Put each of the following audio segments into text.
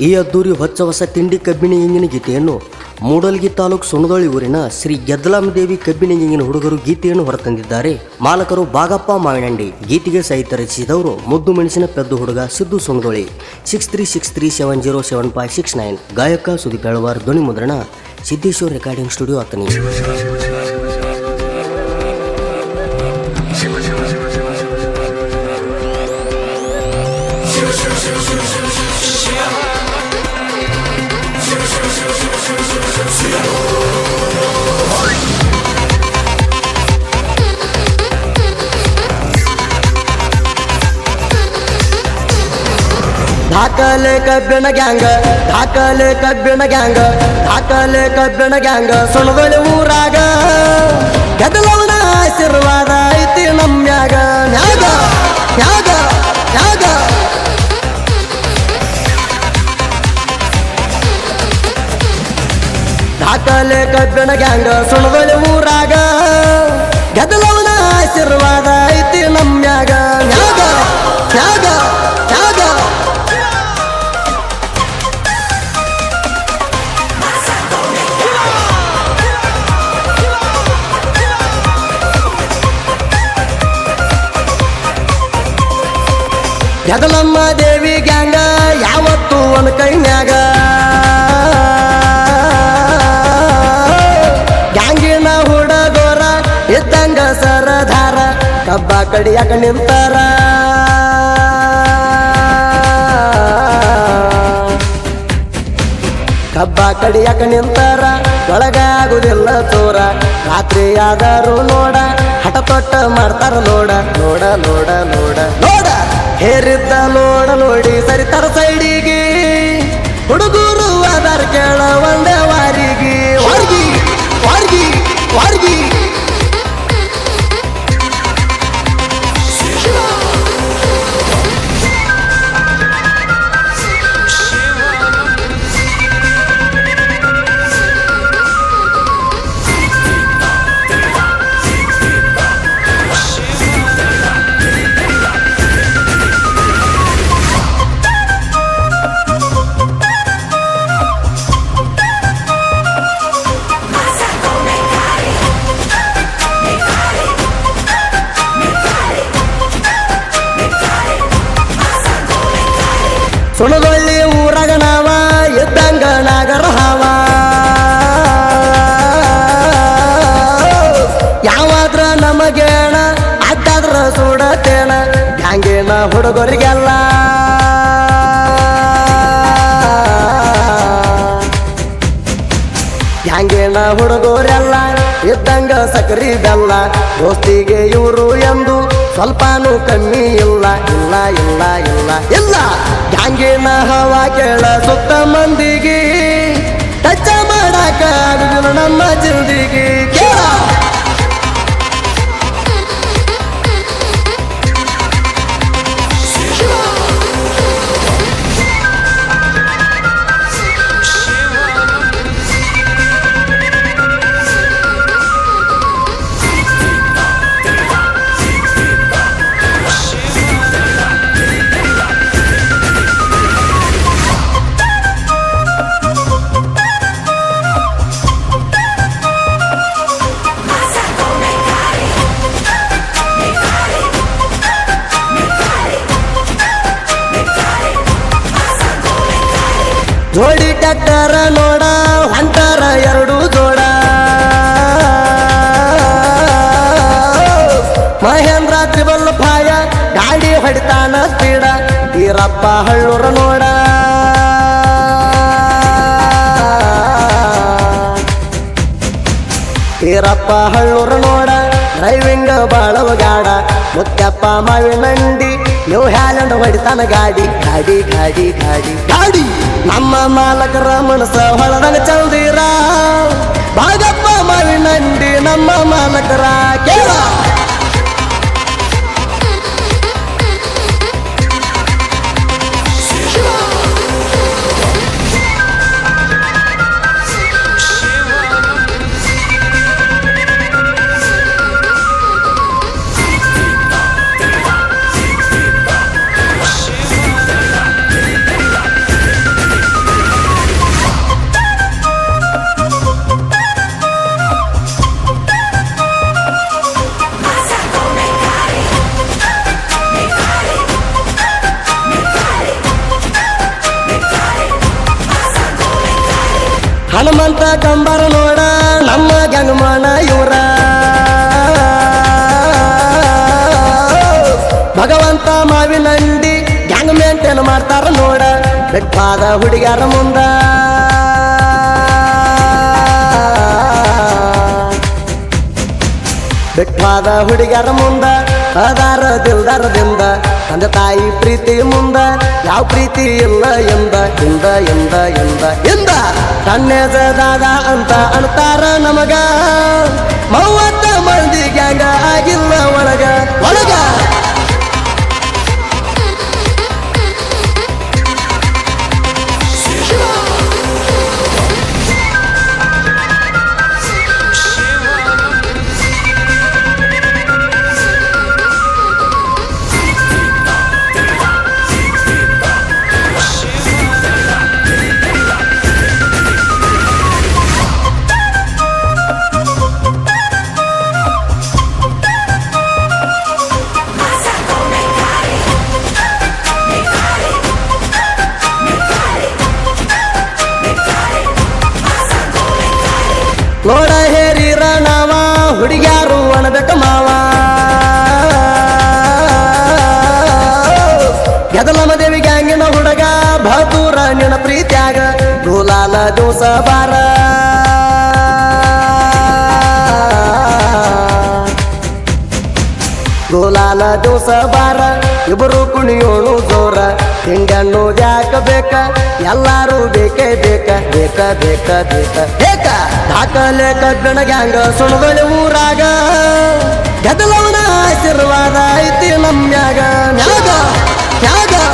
ಈ ಅದ್ದೂರಿ ಹೊಚ್ಚ ಹೊಸ ತಿಂಡಿ ಕಬ್ಬಿಣಿ ಇಂಗಿನ ಗೀತೆಯನ್ನು ಮೂಡಲ್ಗಿ ತಾಲೂಕು ಸುಣದೊಳಿ ಊರಿನ ಶ್ರೀ ಗೆದ್ದಲಾಮದೇವಿ ಕಬ್ಬಿಣಿ ಇಂಗಿನ ಹುಡುಗರು ಗೀತೆಯನ್ನು ಹೊರತಂದಿದ್ದಾರೆ. ಮಾಲಕರು ಬಾಗಪ್ಪ ಮಾವಿನಂಡಿ ಗೀತೆಗೆ ಸಹಿತ ರಚಿಸಿದವರು ಮುದ್ದು ಮೆಣಸಿನ ಪೆದ್ದು ಹುಡುಗ Siddu ಸುಣದೊಳಿ six three six three seven zero seven five six nine ಗಾಯಕ ಸುದೀಪ್ ಬೆಳವಾರ್ ಧ್ವನಿ ಮುದ್ರಣ ಸಿದ್ದೇಶ್ವರ್ ರೆಕಾರ್ಡಿಂಗ್ ಸ್ಟುಡಿಯೋ ಅತನಿ ದಾಖಲೆ ಕಬ್ಬಿಣ ಗ್ಯಾಂಗ ದಾಖಲೆ ಕಬ್ಬಿಣ ಗ್ಯಾಂಗ ದಾಖಲೆ ಕಬ್ಬಿಣ ಗ್ಯಾಂಗ ಸುಣದೊಳಿ ಊರಾಗ. ಗೆದ್ದಲವನ ಆಶೀರ್ವಾದ ಐತಿ ನಮ್ಯಾಗ. ನ್ಯಾಗ ನ್ಯಾಗ ನ್ಯಾಗ. ದಾಖಲೆ ಕಬ್ಬಿಣ ಗ್ಯಾಂಗ ಸುಣದೊಳಿ ಊರಾಗ. ಗೆದ್ದಲವನ ಆಶೀರ್ವಾದ ಐತಿ ನಮ್ಯಾಗ. ಜಗಲಮ್ಮ ದೇವಿ ಗ್ಯಾಂಗ, ಯಾವತ್ತು ಒಂದು ಕೈನ್ಯಾಗ. ಗ್ಯಾಂಗಿನ ಹುಡುಗೋರ ಇದ್ದಂಗ ಸರಧಾರ ಕಬ್ಬ ಕಡಿಯಾಕ ನಿಂತಾರ. ಕಬ್ಬ ಕಡಿಯಾಕ ನಿಂತಾರ ಒಳಗಾಗುದಿಲ್ಲ ತೋರ ರಾತ್ರಿ ಆದರೂ ನೋಡ ಹಠ ತೊಟ್ಟ ಮಾಡ್ತಾರ ನೋಡ. ನೋಡ ನೋಡ ನೋಡ ನೋಡ. ಹೇರಿದ್ದ ಲೋಡ ನೋಡಿ ಸರಿತಾರ ಸೈಡಿಗೆ. ಹುಡುಗರು ಅದರ ಕೇಳ ಸುಡತೇಣ ಹ್ಯಾಂಗೇನ ಹುಡುಗರಿಗೆಲ್ಲ? ಹ್ಯಾಂಗೇನ ಹುಡುಗರೆಲ್ಲ? ಇದ್ದಂಗ ಸಕ್ರಿ ಬೆಲ್ಲ ದೋಸ್ತಿಗೆ ಇವರು ಎಂದು ಸ್ವಲ್ಪನೂ ಕಮ್ಮಿ ಇಲ್ಲ. ಇಲ್ಲ ಇಲ್ಲ ಇಲ್ಲ ಇಲ್ಲ. ಹ್ಯಾಂಗೇನ ಹವಾ ಕೇಳ ಸುತ್ತ ಮಂದಿಗೆ? ಟಚ್ ಮಾಡಾಕ ನಮ್ಮ ಜಿಂದಿಗೆ ಕೇಳ. ಹಳ್ಳೂರ ನೋಡ. ಈರಪ್ಪ ಹಳ್ಳೂರ ನೋಡ. ಡ್ರೈವಿಂಗ್ ಬಾಳವ ಗಾಡ. ಮುತ್ತಪ್ಪ ಮಂಡಿ. ನೀವು ಹ್ಯಾಲೆಂಡ್ ಹೊಡಿತಾನ ಗಾಡಿ. ಗಾಡಿ ಗಾಡಿ ಗಾಡಿ. ಗಾಡಿ. ನಮ್ಮ ಮಾಲಕರ ಮನಸ್ಸ ಹೊಳದಂಗ ಬಾಗಪ್ಪ ಭಾಗಪ್ಪ ಮಾವಿನಂಡಿ ನಮ್ಮ ಮಾಲಕರ ಕೇಳ. ಹನುಮಂತ ಕಂಬರ ನೋಡ, ನಮ್ಮ ಗಂಗಮಣ ಇವರ. ಭಗವಂತ ಮಾವಿನಂಡಿ ಗ್ಯಾಂಗ್ ಮೇಂಟೈನ್ ಮಾಡ್ತಾರ ನೋಡ ಬೆಟ್ಟಾದ ಹುಡುಗಾರ ಮುಂದ. ಬೆಟ್ಟಾದ ಹುಡುಗಾರ ಮುಂದ. ಅದಾರ ದಿಲ್ದಾರದಿಂದ ತಂದೆ ತಾಯಿ ಪ್ರೀತಿ ಮುಂದ, ಯಾವ ಪ್ರೀತಿ ಇಲ್ಲ ಎಂದ ಹಿಂದ ಎಂದ ಎಂದ ಎಂದ ಕಣ್ಣೆಸದಾಗ ಅಂತ ಅಂತಾರ ನಮಗ ಗೆದಲಮ ದೇವಿ ಗ್ಯಾಂಗಿನ ಹುಡುಗ ಬಹದೂರ ನಿನ ಪ್ರೀತ್ಯಾಗ ಗುಲಾಲ ದೋಸ ಬಾರ ಗುಲಾಲ ದೋಸ ಬಾರ ಇಬ್ಬರು ಕುಣಿಯೋಳು ಜೋರ. ಹಿಂಗಣ್ಣು ಯಾಕ ಬೇಕ? ಎಲ್ಲಾರು ಬೇಕೇ ಬೇಕ ಬೇಕ ಬೇಕ ಬೇಕ. ಬೇಕ ದಾಖಲೆ ಕಬ್ಬಿಣ ಗ್ಯಾಂಗ ಊರಾಗ. ಗದಲವನ ಆಶೀರ್ವಾದ ಐತಿ ನಮ್ಯಾಗ. ನ್ಯಾಗ ನ್ಯಾಗ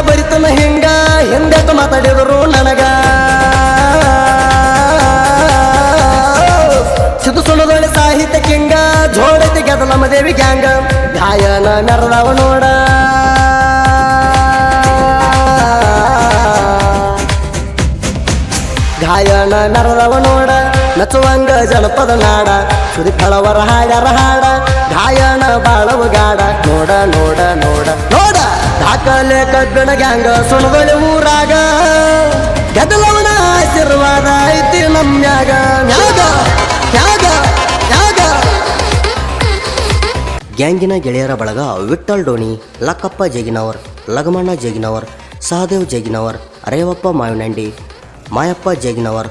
ಬರಿತನ ಹೆಂಗ? ಹಿಂದೆತ ಮಾತಾಡಿದರು ನನಗ. ಸಿದ್ದು ಸುಣದೊಳೆ ಸಾಹಿತ್ಯ ಕಿಂಗ ಜೋಡತಿ ನಮ್ಮ ದೇವಿ ಗ್ಯಾಂಗ. ಗಾಯನ ನರದವ ನೋಡ. ಗಾಯನ ನರದವ ನೋಡ. ನಚುವಂಗ ಜನಪದ ನಾಡ ಸುರಿಫಳವರ ಹಾಡರ ಹಾಡ, ಗಾಯನ ಬಾಳವ ಗಾಡ. ನೋಡ ನೋಡ ನೋಡ ನೋಡ. ದಾಖಲೆ ಕಬ್ಬಿಣ ಗ್ಯಾಂಗ ಸುಣಗಳಿ ಊರಾಗ. ಗೆದಲವನ ಆಶೀರ್ವಾದ ಐತಿ ನಮ್ಯಾಗ. ನ್ಯಾಗ ಗ್ಯಾಂಗಿನ ಗೆಳೆಯರ ಬಳಗ ವಿಠ್ಠಲ್ ಡೋಣಿ, ಲಕ್ಕಪ್ಪ ಜಗಿನವರ್, ಲಗಮಣ್ಣ ಜಗಿನವರ್, ಸಹದೇವ್ ಜಗಿನವರ್ ರೇವಪ್ಪ ಮಾವಿನಂಡಿ, ಮಾಯಪ್ಪ ಜಗಿನವರ್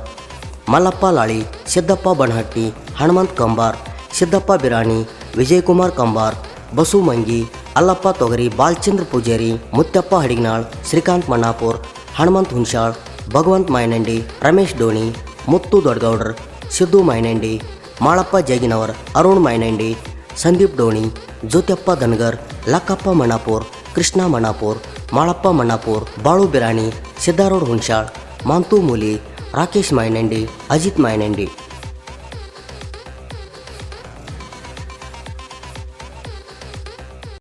ಮಲ್ಲಪ್ಪ ಲಾಳಿ, ಸಿದ್ದಪ್ಪ ಬಣಹಟ್ಟಿ, ಹನುಮಂತ್ ಕಂಬಾರ್, ಸಿದ್ದಪ್ಪ ಬಿರಾಣಿ, ವಿಜಯಕುಮಾರ್ ಕಂಬಾರ್, ಬಸು ಮಂಗಿ, ಅಲ್ಲಪ್ಪ ತೊಗರಿ, ಬಾಲ್ಚಂದ್ರ ಪೂಜಾರಿ, ಮುತ್ತಪ್ಪ ಹಡಿಗ್ನಾಳ್, ಶ್ರೀಕಾಂತ್ ಮಣ್ಣಾಪುರ್, ಹನುಮಂತ್ ಹುಣಶಾಳ್ ಭಗವಂತ್ ಮಾಯನಂಡಿ, ರಮೇಶ್ ಡೋಣಿ ಮುತ್ತು ದೊಡ್ಡಗೌಡರ್, ಸಿದ್ದು ಮಾಯನಂಡಿ, ಮಾಳಪ್ಪ ಜಗಿನವರ್, ಅರುಣ್ ಮಾಯನಂಡಿ, ಸಂದೀಪ್ ಡೋಣಿ ಜ್ಯೋತ್ಯಪ್ಪ ಧನ್ಗರ್, ಲಕ್ಕಪ್ಪ ಮಣ್ಣಾಪುರ್, ಕೃಷ್ಣ ಮಣ್ಣಾಪುರ್, ಮಾಳಪ್ಪ ಮಣ್ಣಾಪುರ್, ಬಾಳು ಬಿರಾಣಿ, ಸಿದ್ದಾರೂಢ್ ಹುಣಶಾಳ್ ಮಾಂತು ಮೂಲಿ ರಾಕೇಶ್ ಮಾಯನಂಡಿ ಅಜಿತ್ ಮಾಯನಂಡಿ